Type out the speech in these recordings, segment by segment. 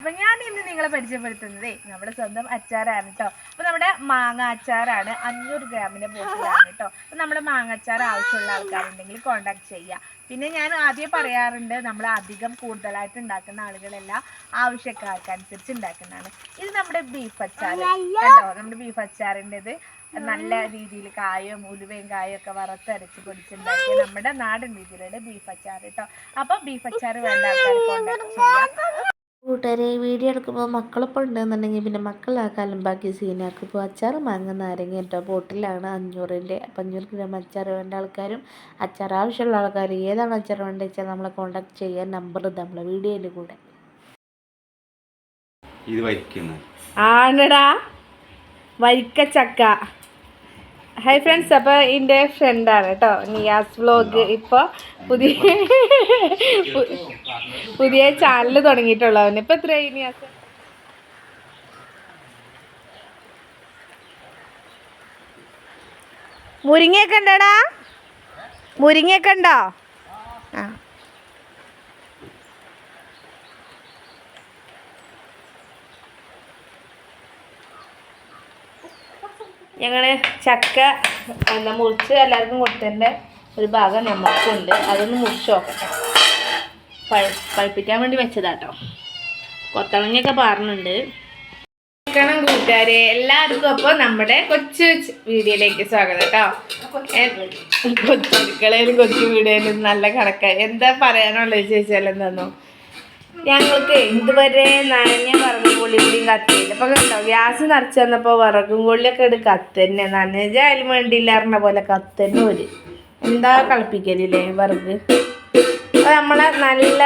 അപ്പൊ ഞാൻ ഇന്ന് നിങ്ങളെ പരിചയപ്പെടുത്തുന്നത് നമ്മുടെ സ്വന്തം അച്ചാറാണ് കേട്ടോ. അപ്പൊ നമ്മുടെ മാങ്ങ അച്ചാറാണ് അഞ്ഞൂറ് ഗ്രാമിന്റെ ബോട്ടിലാണ് കേട്ടോ. അപ്പൊ നമ്മുടെ മാങ്ങ അച്ചാർ ആവശ്യമുള്ള ആൾക്കാരുണ്ടെങ്കിൽ കോണ്ടാക്ട് ചെയ്യുക പിന്നെ ഞാൻ ആദ്യം പറയാറുണ്ട് നമ്മൾ അധികം കൂടുതലായിട്ട് ഉണ്ടാക്കുന്ന ആളുകളെല്ലാം ആവശ്യക്കാർക്കനുസരിച്ച് ഉണ്ടാക്കുന്നതാണ്. ഇത് നമ്മുടെ ബീഫ് അച്ചാർ കേട്ടോ നമ്മുടെ ബീഫ് അച്ചാറിന്റെത് നല്ല രീതിയിൽ കായും ഉലുവയും കായും ഒക്കെ വറുത്തരച്ച് പൊടിച്ചുണ്ടാക്കിയ നമ്മുടെ നാടൻ രീതിയിലുള്ള ബീഫ് അച്ചാർ കേട്ടോ. അപ്പൊ ബീഫ് അച്ചാർ വേണ്ട ആൾക്കാർ ചെയ്യാം. കൂട്ടുകാരെ വീഡിയോ എടുക്കുമ്പോൾ മക്കളൊപ്പം ഉണ്ടെന്നുണ്ടെങ്കിൽ പിന്നെ മക്കളാക്കാലും ബാക്കി സീനാക്കും. ഇപ്പോൾ അച്ചാർ മാങ്ങ നാരങ്ങ കേട്ടോ ബോട്ടിലാണ് അഞ്ഞൂറിന്റെ. അപ്പം അഞ്ഞൂറ് ഗ്രാം അച്ചാർ വേണ്ട ആൾക്കാരും അച്ചാർ ആവശ്യമുള്ള ആൾക്കാർ ഏതാണ് അച്ചാർ വേണ്ടത് വെച്ചാൽ നമ്മളെ കോൺടാക്ട് ചെയ്യാൻ നമ്പർ നമ്മളെ വീഡിയോയിൽ കൂടെ. ഇത് വരിക്കുന്നു ആണടാ. വരിക്ക ചക്ക. ഹൈ ഫ്രണ്ട്സ് അപ്പോൾ എന്റെ ഫ്രണ്ടാണ് കേട്ടോ നിയാസ് വ്ലോഗ് ഇപ്പോൾ പുതിയ പുതിയ ചാനൽ തുടങ്ങിയിട്ടുള്ളവന് ഇപ്പൊ എത്രയായി നിയാസ്? മുരിങ്ങയൊക്കെ ഉണ്ടോടാ? മുരിങ്ങയൊക്കെ ഉണ്ടോ? ഞങ്ങൾ ചക്ക എന്താ മുറിച്ച് എല്ലാവർക്കും കൊടുത്തതിന്റെ ഒരു ഭാഗം നമുക്കുണ്ട് അതൊന്ന് മുറിച്ച് നോക്കട്ടെ. പഴ പഴുപ്പിക്കാൻ വേണ്ടി വെച്ചതാട്ടോ. കൊത്തളങ്ങയൊക്കെ പാറുന്നുണ്ട് ണം കൂട്ടുകാരെ എല്ലാവർക്കും അപ്പോൾ നമ്മുടെ കൊച്ചു വീഡിയോയിലേക്ക് സ്വാഗതം കേട്ടോ. കൊച്ചുക്കളേലും കൊച്ചു വീഡിയോയിലും നല്ല കണക്കായി എന്താ പറയാനുള്ളത് ചോദിച്ചാൽ എന്താന്നോ? ഞങ്ങൾക്ക് ഇതുവരെ നനഞ്ഞ വിറകും കൊള്ളിയും കത്തിയില്ല. അപ്പൊ കണ്ടോ ഗ്യാസ് നിറച്ച് വന്നപ്പോ വിറകും കൊള്ളിയൊക്കെ എടുത്ത് കത്തന്നെ. നനഞ്ഞാലും വേണ്ടിയില്ല പോലെ കത്തന്നെ ഒരു. എന്താ കളിപ്പിക്കലില്ലേ വിറക്? നമ്മളെ നല്ല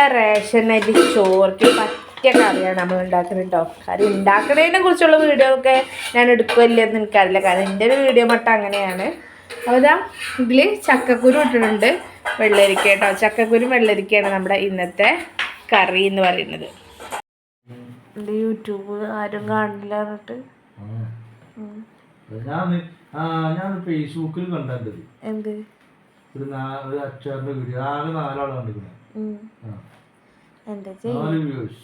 അരി ചോറിട്ട് പറ്റിയ കറിയാണ് നമ്മൾ ഉണ്ടാക്കുന്നത് കേട്ടോ കറി ഉണ്ടാക്കുന്നതിനെ കുറിച്ചുള്ള വീഡിയോ ഒക്കെ ഞാൻ എടുക്കുമല്ലെന്ന് എനിക്കറിയില്ല. കാരണം എന്റെ ഒരു വീഡിയോ മട്ടം അങ്ങനെയാണ്. ഇതാ ഇതിൽ ചക്കക്കുരു ഇട്ടിട്ടുണ്ട്. വെള്ളരിക്ക കേട്ടോ ചക്കക്കുരു വെള്ളരിക്കയാണ് നമ്മുടെ ഇന്നത്തെ കറി എന്ന് പറയുന്നത്. യൂട്യൂബ് ആരും കാണില്ല പറഞ്ഞിട്ട് ഞാൻ ആ ഞാൻ ഫേസ്ബുക്കിൽ കണ്ടത്. എന്ത്? ഒരു ഒരു അച്ചാറിന്റെ വീഡിയോ. ആകെ നാലാളെ കണ്ടിരിക്കുന്നത്. ഉം. ചെയ്യ നാല് വ്യൂസ്.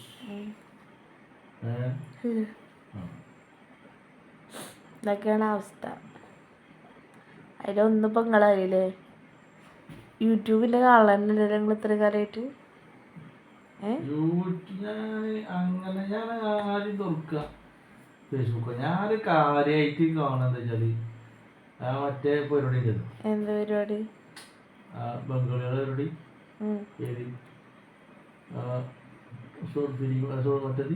ഇതൊക്കെയാണ് അവസ്ഥ. അതിലൊന്നിപ്പോൾ നിങ്ങളറിയില്ലേ യൂട്യൂബിന്റെ കാണാനല്ലേ നിങ്ങൾ ഇത്ര കാലമായിട്ട്? അങ്ങനെ ഞാൻ ആദ്യം തുറക്കുക ഫേസ്ബുക്ക്. ഞാൻ കാര്യമായിട്ട് കാണുന്നത് വെച്ചാൽ ആ മറ്റേ പരിപാടി ഉണ്ടല്ലോ എന്താ പരിപാടി? ആ ബംഗാളികളുടെ പരിപാടി. ഉം. ഏത്? ഷോർട്ട് ഫിലിം ഷോർട്ട് മറ്റേത്?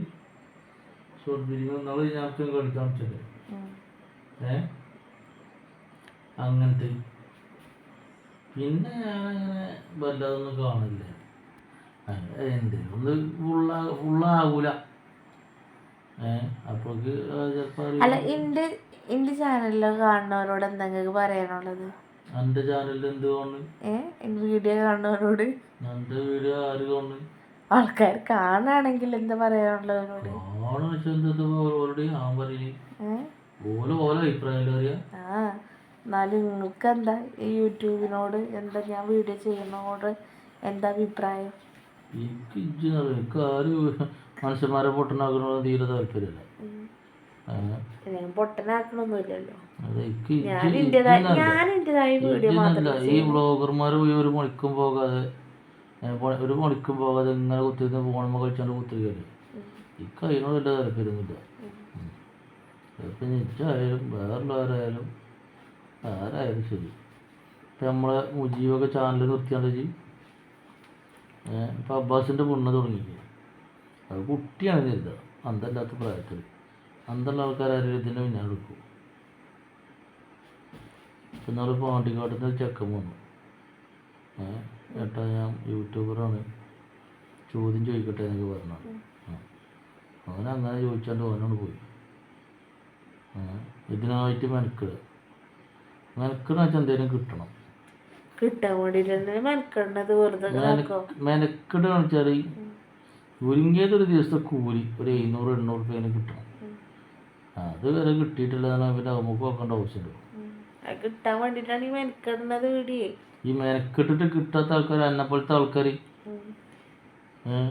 ഷോർട്ട് ഫിലിം നമ്മൾ ഞാൻ കളിക്കാൻ വെച്ചത് ഏ? അങ്ങനത്തെ. പിന്നെ ഞാനങ്ങനെ വല്ലതൊന്നും കാണില്ല എന്തെങ്കിലും ഒന്ന് ഫുള്ള ഫുള്ളാകൂല ഏ അപ്പോക്ക് ചിലപ്പോൾ അല്ല എന്റെ എന്റെ ചാനലിൽ കാണുന്നവരോട് എന്തെങ്കിലും പറയാനുള്ളത് എന്റെ ചാനലിൽ എന്ത് കാണുന്നു? ഏ എന്റെ വീഡിയോ കാണുന്നവരോട് എന്റെ വീഡിയോ ആര് കാണുന്നു? ആൾക്കാർ കാണാണെങ്കിൽ എന്താ പറയാനുള്ളവരോട് കാണുന്ന വെച്ചാൽ എന്താ ഓൾറെഡി ഞാൻ പറയൽ. ഏ? ഓല ഓല അഭിപ്രായം അറിയാം ആ എന്നാലും നിങ്ങൾക്ക് എന്താ ഈ യൂട്യൂബിനോട് എന്താ ഞാൻ വീഡിയോ ചെയ്യുന്നതോട് എന്താ അഭിപ്രായം? എനിക്ക്. എനിക്ക് ആരും മനുഷ്യന്മാരെ പൊട്ടനാക്കണമെന്ന് തീരെ താല്പര്യമില്ല. ഈ ബ്ലോഗർമാർ പോയി ഒരു മണിക്കും പോകാതെ ഒരു മണിക്കും പോകാതെ ഇങ്ങനെ കുത്തിരുന്ന് ഫോണുമ്പോൾ കളിച്ചാണ്ട് കുത്തിരിക്കൽ എനിക്ക് അതിനോട് വലിയ താല്പര്യമൊന്നുമില്ല ഇപ്പം നിജായാലും വേറുള്ളവരായാലും ആരായാലും ശരി. ഇപ്പം നമ്മളെ മുജീവൊക്കെ ചാനൽ നിർത്തിയാണ്ട് ചെയ്യും ഇപ്പം അബ്ബാസിന്റെ പൊണ്ണ് തുടങ്ങിയില്ലേ? അത് കുട്ടിയാണ് കരുതുക. അന്തല്ലാത്ത പ്രായത്തിൽ അന്തമുള്ള ആൾക്കാർ ആരും ഇതിന്റെ പിന്നാലെ എടുക്കും. ഇന്നാൾ പാണ്ടിക്കാട്ടിൽ ചെക്കൻ വന്നു. ഏട്ടാ ഞാൻ യൂട്യൂബറാണ്. ചോദ്യം ചോദിക്കട്ടെ എന്നൊക്കെ പറഞ്ഞു അവൻ അങ്ങനെ ചോദിച്ചാണ്ട് ഓനോട് പോയി. ഇതിനായിട്ട് മെനക്കിടുക. മെനക്കിടുക വെച്ചാൽ എന്തെങ്കിലും കിട്ടണം. കിട്ടാൻ വേണ്ടിയിട്ട് മെനക്കെടുന്നത് വെറുതെ നോക്കോ. മെനക്കിടുക വെച്ചാൽ ചുരുങ്ങിയത് ഒരു ദിവസത്തെ കൂലി ഒരു എഴുന്നൂറ് എണ്ണൂറ് രൂപ കിട്ടും. അത് വരെ കിട്ടിയിട്ടില്ല പിന്നെ നമുക്ക് നോക്കേണ്ട ആവശ്യമുണ്ട്. കിട്ടാൻ വേണ്ടിട്ടാണ് ഈ മെനക്കെടുന്നത് വീഡിയോ ഈ മെനക്കെട്ടിട്ട് കിട്ടാത്ത ആൾക്കാർ എന്നെ പോലത്തെ ആൾക്കാർ എത്നാൽ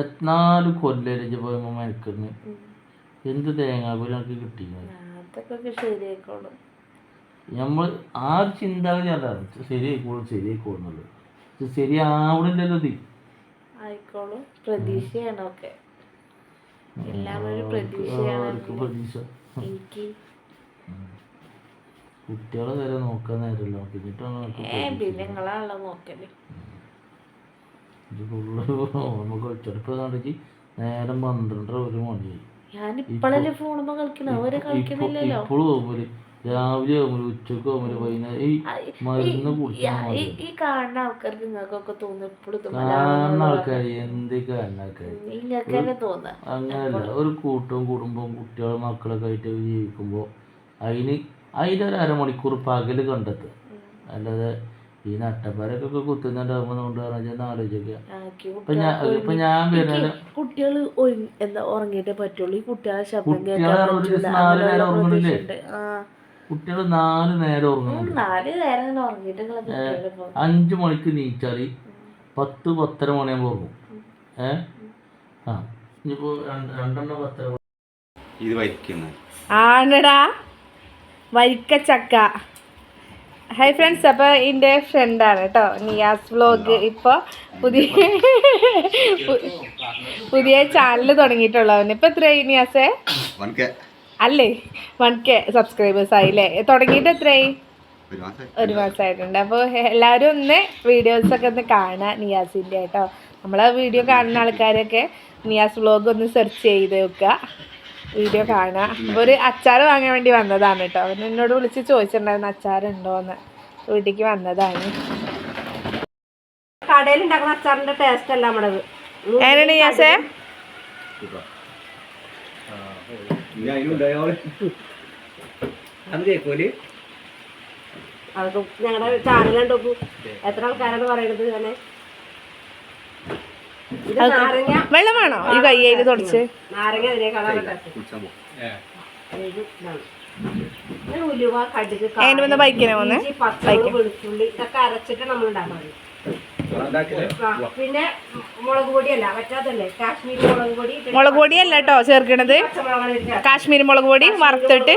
എത്രനാല് കൊല്ലം പോയപ്പോൾ മയക്കുന്നു എന്ത് തേങ്ങാക്കൊല്ലം എനിക്ക് കിട്ടിയത് അതൊക്കെ ശരിയായിക്കോളും. നമ്മൾ ആ ഒരു ചിന്താഗതി അല്ല ശരിയായിക്കോളും ശരിയായിക്കോളുന്നുള്ളു ഇത് ശരിയാവണില്ലല്ലോ ഇത്. ആയിക്കോളും. പ്രതീക്ഷയാണ് ഒക്കെ. എല്ലാം ഒരു പ്രതീക്ഷയാണ് അവർക്ക് പ്രതീക്ഷ. എനിക്ക്. കുട്ടികളെ വരെ നോക്കാൻ നേരമല്ലോ. കണ്ടെങ്കിൽ നേരം പന്ത്രണ്ടര ഒരു മണിയായി ഇപ്പോഴും രാവിലെ ഉച്ചയ്ക്ക് വൈകുന്നേരം ഈ മരുന്ന് കുടിക്കാൻ ഈ കാണുന്ന ആൾക്കാർക്ക് നിങ്ങൾക്കൊക്കെ തോന്നും എപ്പോഴും ഇത് കാണുന്ന ആൾക്കാർ എന്ത് കാണുന്ന ആൾക്കാർ അങ്ങനല്ല ഒരു കൂട്ടവും കുടുംബവും കുട്ടികളും മക്കളൊക്കെ ആയിട്ട് ജീവിക്കുമ്പോൾ അതിന് അതിലൊരു അരമണിക്കൂർ പകൽ കണ്ടെത്തുക. അല്ലാതെ ഈ നട്ടപ്പാരൊക്കെ കുത്തുന്നുണ്ടാകുമ്പോൾ കൊണ്ട് പറഞ്ഞാൽ ആലോചിക്കുക ഇപ്പൊ ഞാൻ വരുന്നത് കുട്ടികൾ എന്താ ഉറങ്ങിയിട്ടേ പറ്റുള്ളൂ. ഈ കുട്ടികളെ ശബ്ദം കേൾക്കാൻ കുട്ടികൾ നാല് നേരം ഉറങ്ങും ഇപ്പൊ അഞ്ച് മണിക്ക് നീച്ചാൽ പത്ത് പത്തര മണിയാകുമ്പോൾ ഉറങ്ങും. ഏ? ആ ഇനിയിപ്പോ രണ്ടെണ്ണം പത്തര ഇത് വരിക്കുന്നു ആണടാ. വരിക്ക ചക്ക. ഹായ് ഫ്രണ്ട്സ് അപ്പോൾ എന്റെ ഫ്രണ്ടാണ് കേട്ടോ നിയാസ് വ്ലോഗ് ഇപ്പോൾ പുതിയ പുതിയ ചാനൽ തുടങ്ങിയിട്ടുള്ളവന്. ഇപ്പൊ എത്രയായി നിയാസേ? അല്ലേ? വൺ കെ സബ്സ്ക്രൈബേഴ്സ് ആയില്ലേ? തുടങ്ങിയിട്ട് എത്രയായി? ഒരു മാസം ഒരു മാസമായിട്ടുണ്ട് അപ്പോൾ എല്ലാവരും ഒന്ന് വീഡിയോസൊക്കെ ഒന്ന് കാണുക നിയാസിന്റെ കേട്ടോ. നമ്മളെ വീഡിയോ കാണുന്ന ആൾക്കാരൊക്കെ നിയാസ് വ്ളോഗ് ഒന്ന് സെർച്ച് ചെയ്ത് വെക്കുക വീഡിയോ കാണുക അപ്പോൾ ഒരു അച്ചാർ വാങ്ങാൻ വേണ്ടി വന്നതാണ് കേട്ടോ. അവൻ എന്നോട് വിളിച്ച് ചോദിച്ചിട്ടുണ്ടായിരുന്നു അച്ചാറുണ്ടോ എന്ന് വീട്ടിലേക്ക് വന്നതാണ്. കടയിൽ ഉണ്ടാക്കുന്ന അച്ചാറിന്റെ ടേസ്റ്റ് അല്ല നമ്മുടെ എങ്ങനെയാണ് നിയാസേ? അതൊക്കെ ഞങ്ങളുടെ എത്ര ആൾക്കാരാണ് പറയണത് വെള്ളം വേണോ ഈ കയ്യിൽ തുടച്ച്? നാരങ്ങ ഉലുവ കടുക് അതിന് വന്ന് ബൈക്കിനെ വന്ന് വെളുത്തുള്ളി ഇതൊക്കെ അരച്ചിട്ട് നമ്മൾ ഉണ്ടാക്കുന്നത് ആ, പിന്നെ മുളക് പൊടിയല്ല പറ്റാത്തല്ലേ കാശ്മീരി മുളക് പൊടി മുളക് പൊടിയല്ല കേട്ടോ ചേർക്കണത്. കാശ്മീരി മുളക് പൊടി വറുത്തിട്ട്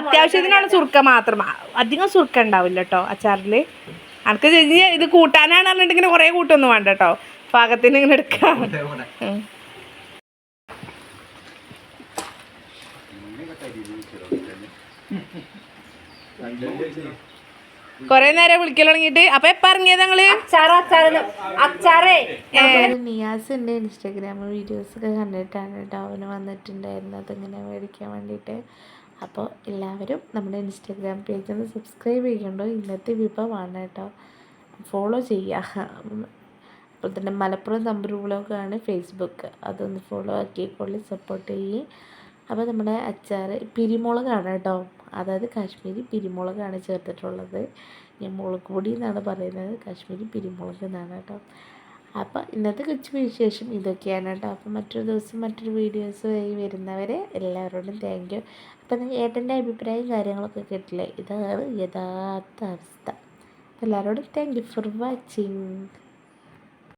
അത്യാവശ്യത്തിനാണ് ചുർക്ക സുർക്ക മാത്രം. അധികം സുർക്ക ഉണ്ടാവില്ല കേട്ടോ അച്ചാറിൽ അനക്ക് ചെഞ്ഞ് ഇത് കൂട്ടാനാണ് പറഞ്ഞിട്ട് ഇങ്ങനെ കുറേ കൂട്ടൊന്നും വേണ്ട കേട്ടോ. പാകത്തിന് ഇങ്ങനെ എടുക്കാം. ഉം. കൊറേ നേരം വിളിക്കൽ തുടങ്ങിയിട്ട്. അപ്പൊ എപ്പ ഇറങ്ങിയത് ഞങ്ങൾ? നിയാസിന്റെ ഇൻസ്റ്റാഗ്രാമിൽ വീഡിയോസ് ഒക്കെ കണ്ടിട്ടാണ് കേട്ടോ അവന് വന്നിട്ടുണ്ടായിരുന്നത്. ഇങ്ങനെ മേടിക്കാൻ വേണ്ടിയിട്ട്. അപ്പോൾ എല്ലാവരും നമ്മുടെ ഇൻസ്റ്റാഗ്രാം പേജ് ഒന്ന് സബ്സ്ക്രൈബ് ചെയ്യണ്ടോ? ഇന്നത്തെ വിഭവമാണ് കേട്ടോ ഫോളോ ചെയ്യുക അപ്പോൾ തന്നെ മലപ്പുറം തമ്പൂർ വ്ളോഗാണ് ഫേസ്ബുക്ക് അതൊന്ന് ഫോളോ ആക്കി ആക്കിക്കൊള്ളി സപ്പോർട്ട് ചെയ്യും. അപ്പോൾ നമ്മുടെ അച്ചാർ പിരിമുളകാണ് കേട്ടോ അതായത് കാശ്മീരി പിരിമുളകാണ് ചേർത്തിട്ടുള്ളത്. ഞാൻ മുളക് പൊടി എന്നാണ് പറയുന്നത്. കാശ്മീരി പിരിമുളക് എന്നാണ് കേട്ടോ. അപ്പോൾ ഇന്നത്തെ കൊച്ചു വിശേഷം ഇതൊക്കെയാണ് കേട്ടോ. അപ്പോൾ മറ്റൊരു ദിവസം മറ്റൊരു വീഡിയോസുമായി വരുന്നവരെ എല്ലാവരോടും താങ്ക് യു അപ്പം ഏട്ടന്റെ അഭിപ്രായം കാര്യങ്ങളൊക്കെ കേട്ടില്ലേ? ഇതാണ് യഥാർത്ഥ അവസ്ഥ. എല്ലാവരോടും താങ്ക് യു ഫോർ വാച്ചിങ്